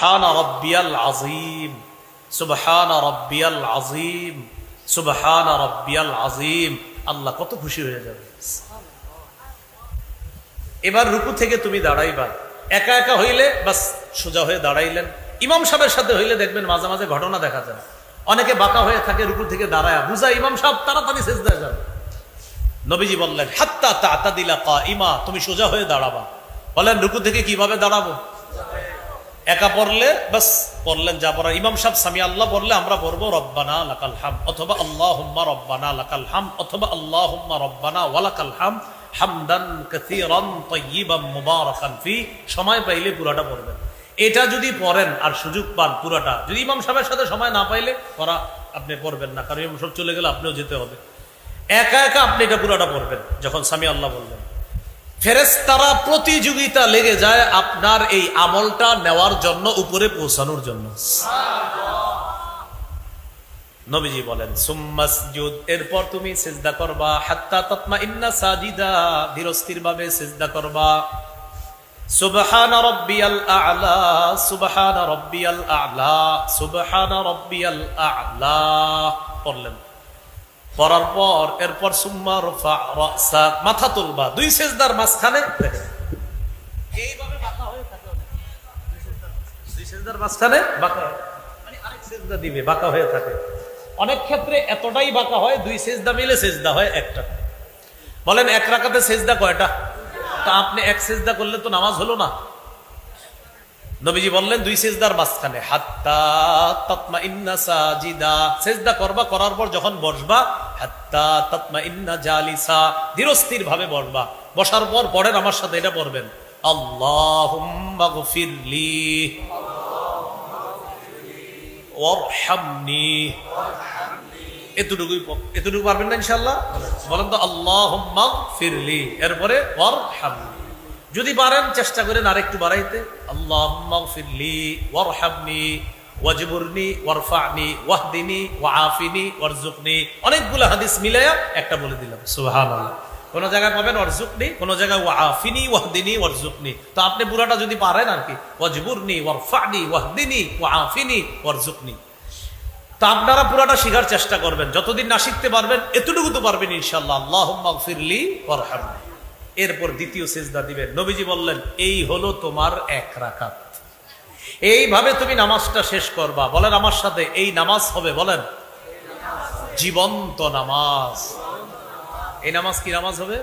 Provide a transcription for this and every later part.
সুবহান রব্বিয়াল আজিম সুবহান রব্বিয়াল আজিম সুবহান রব্বিয়াল আজিম আল্লাহ কত খুশি হয়ে যাবে। এবার রুকু থেকে তুমি দাঁড়াইবা। একা একা হইলে বাস সোজা হয়ে দাঁড়াইলেন। ইমাম সাহেবের সাথে হইলে দেখবেন মাঝে মাঝে ঘটনা দেখা যায়। অনেকে বাঁকা হয়ে থাকে রুকু থেকে দাঁড়ায়। বুঝা ইমাম সাহেব তাড়াতাড়ি শেষ দেয় যাবে। নবীজি বললেন, হাত্তা তা দিলা কা ইমা তুমি সোজা হয়ে দাঁড়াবা। বলেন, রুকু থেকে কীভাবে দাঁড়াবো? একা পড়লে, বাস, পড়লেন যা পড়ার। ইমাম সাহেব, সামি আল্লাহ পড়লে আমরা পড়ব, রব্বানা লাকাল হাম অথবা আল্লাহ হুম্মা রব্বানা লাকাল হাম অথবা আল্লাহ হুম্মা রব্বানা ওয়ালাকাল হাম হামদান কাসীরান তাইয়িবান মুবারাকান ফি সময় পাইলে পুরাটা পড়বেন। এটা যদি পড়েন আর সুযোগ পান পুরাটা, যদি ইমাম সাহেবের সাথে সময় না পাইলে পড়া আপনি পড়বেন না, কারণ ইমাম সাহেব চলে গেলে আপনিও যেতে হবে। একা একা আপনি এটা পুরাটা পড়বেন, যখন সামি আল্লাহ বললেন। ফেরেস্তারা প্রতিযোগিতা লেগে যায় আপনার এই আমলটা নেওয়ার জন্য, উপরে পৌঁছানোর জন্য। নবীজি বলেন সুম্মাসজুদ এরপর তুমি সিজদা করবা, হাত্তা ততমা ইন্না সাজিদা ধীরস্থির ভাবে সিজদা করবা। সুবহান রব্বিয়াল আ'লা সুবহান রব্বিয়াল আ'লা সুবহান রব্বিয়াল আ'লা পড়লেন। পড়ার পর, এরপর সুম্মা রফা মাথা তুলবা, দুই সেজদার মাঝখানে এইভাবে বাঁকা হয়ে থাকে সেজদার- মাঝখানে বাঁকা মানে আরেক সেজদা দিবে, বাঁকা হয়ে থাকে। অনেক ক্ষেত্রে এতটাই বাঁকা হয়, দুই সেজদা মিলে সেজদা হয় একটা। বলেন, এক রাকাতে সেজদা কয়টা? তা আপনি এক সেজদা করলে তো নামাজ হলো না। নবীজি বললেন, দুই সেজদার মাঝখানে, হাত্তা ইন্না সাজিদা। সেজদা করবা, করার পর যখন বসবা, হাত্তা তাতমা ইন্না জালিসা। ধীরস্থির ভাবে বসবা। বসার পর পড়েন আমার সাথে এটা পড়বেন, আল্লাহুম্মা গফিরলি, ওয়ারহামনি। এতটুকু পারবেন না ইনশাল্লাহ বলেন তো, আল্লাহুম্মা ফিরলি এরপরে, ওয়ারহামনি। যদি পারেন চেষ্টা করেন আরেকটু বাড়াইতে। আল্লাহুম্মা ফিরলি ওয়ারহামনি, ওয়াজবুরনি, ওয়ারফানি, ওয়াহদিনি, ওয়াআফিনি ওয়ারজুকনি অনেকগুলো হাদিস মিলায়া একটা বলে দিলাম। সুবহানাল্লাহ। কোন জায়গায় পাবেন ওয়ারজুকনি কোন জায়গায় ওয়াআফিনি, ওয়াহদিনি ওয়ারজুকনি তো আপনি পুরাটা যদি পারেন আর কি, ওয়াজবুরনি, ওয়ারফানি, ওয়াহদিনি, ওয়াআফিনি ওয়ারজুকনি তো আপনারা পুরাটা শিখার চেষ্টা করবেন। যতদিন না শিখতে পারবেন, এতটুকু তো পারবেন ইনশাল্লাহ আল্লাহ ফিরলি ওয়ারহামনি। এরপর দ্বিতীয় সেজদা দিবেন। নবীজি বললেন, এই হলো তোমার এক রাকাত। এইভাবে তুমি নামাজটা শেষ করবা। বলেন আমার সাথে, এই নামাজ হবে, বলেন, জীবন্ত নামাজ। এই নামাজ কি নামাজ হবে?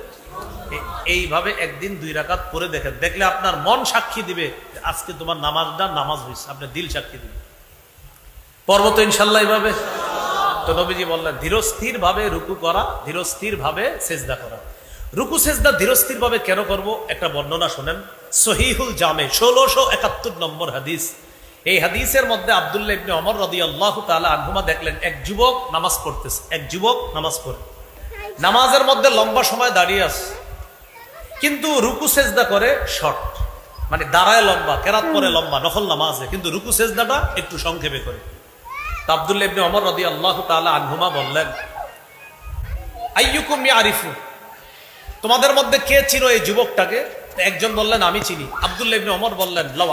এইভাবে একদিন দুই রাকাত পরে দেখেন। দেখলে আপনার মন সাক্ষী দিবে আজকে তোমার নামাজটা নামাজ হয়েছে আপনার দিল সাক্ষী দিবে পর্বত ইনশাল্লাহ এইভাবে। তো নবীজি বললেন ধীরস্থির ভাবে রুকু করা ধীরস্থির ভাবে সেজদা করা। রুকু সেজদা ধীরস্থির ভাবে কেন করব? একটা বর্ণনা শোনেন। সহিহুল জামে, ষোলোশো একাত্তর নম্বর হাদিস। এই হাদিসের মধ্যে আব্দুল্লাহ ইবনে অমর রদি আল্লাহ তালা আনহুমা দেখলেন, এক যুবক নামাজ পড়তেছে। এক যুবক নামাজ পড়ে। নামাজের মধ্যে লম্বা সময় দাঁড়িয়ে আছে। কিন্তু রুকু সেজদা করে শর্ট। মানে দাঁড়ায় লম্বা, কেরাত পরে লম্বা, নফল নামাজে। কিন্তু রুকু সেজদাটা একটু সংক্ষেপে করে। তা আব্দুল্লাহ ইবনে ওমর রাদিয়াল্লাহু তাআলা আনহুমা বললেন, আইয়ুকুম ইয়ারিফু তোমাদের মধ্যে কে ছিল এই যুবকটাকে? একজন বললেন, আমি চিনি। বললেন, লাউ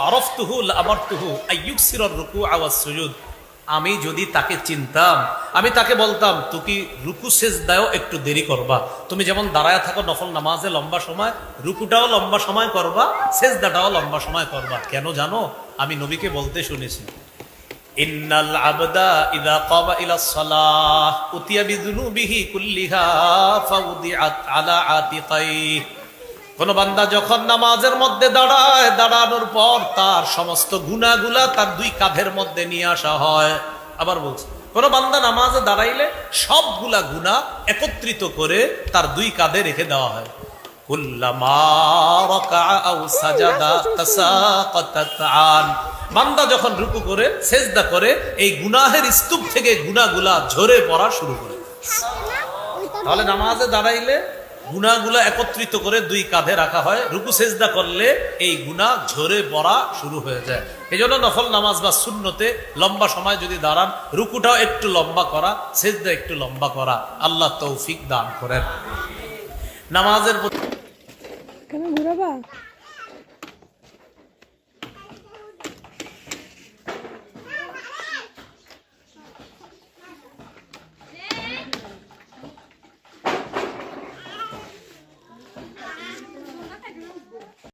রুকু আওয়াজ আমি যদি তাকে চিনতাম, আমি তাকে বলতাম তুই রুকু সেজদায়ও একটু দেরি করবা? তুমি যেমন দাঁড়ায় থাকো নফল নামাজে লম্বা সময়, রুকুটাও লম্বা সময় করবা শেষ দাটাও লম্বা সময় করবা। কেন জানো? আমি নবীকে বলতে শুনেছি। ইন্নাল আবদা ইদা ইলা সালাহ, উতিয়া কুল্লিহা ফাউদিআত আলা আতিকাই কোন বান্দা যখন নামাজের মধ্যে দাঁড়ায়, দাঁড়ানোর পর তার সমস্ত গুনাহগুলা তার দুই কাঁধের মধ্যে নিয়ে আসা হয়। আবার বলছি, কোন বান্দা নামাজে দাঁড়াইলে সবগুলা গুনাহ একত্রিত করে তার দুই কাঁধে রেখে দেওয়া হয়। কুল্লামা রাকাআ আও সাজাদা তাসাকাতাত আন বান্দা যখন রুকু করে, সেজদা করে, এই গুনাহের স্তূপ থেকে গুনাহগুলা ঝরে পড়া শুরু করে। তাহলে নামাজে দাঁড়াইলে গুনাগুলা একত্রিত করে দুই কাঁধে রাখা হয়। রুকু, সেজদা করলে এই গুনাহ ঝরে পড়া শুরু হয়ে যায়। এই জন্য নফল নামাজ বা শূন্যতে লম্বা সময় যদি দাঁড়ান, রুকুটাও একটু লম্বা করা, সেজদা একটু লম্বা করা আল্লাহ তৌফিক দান করেন। নামাজের প্রতি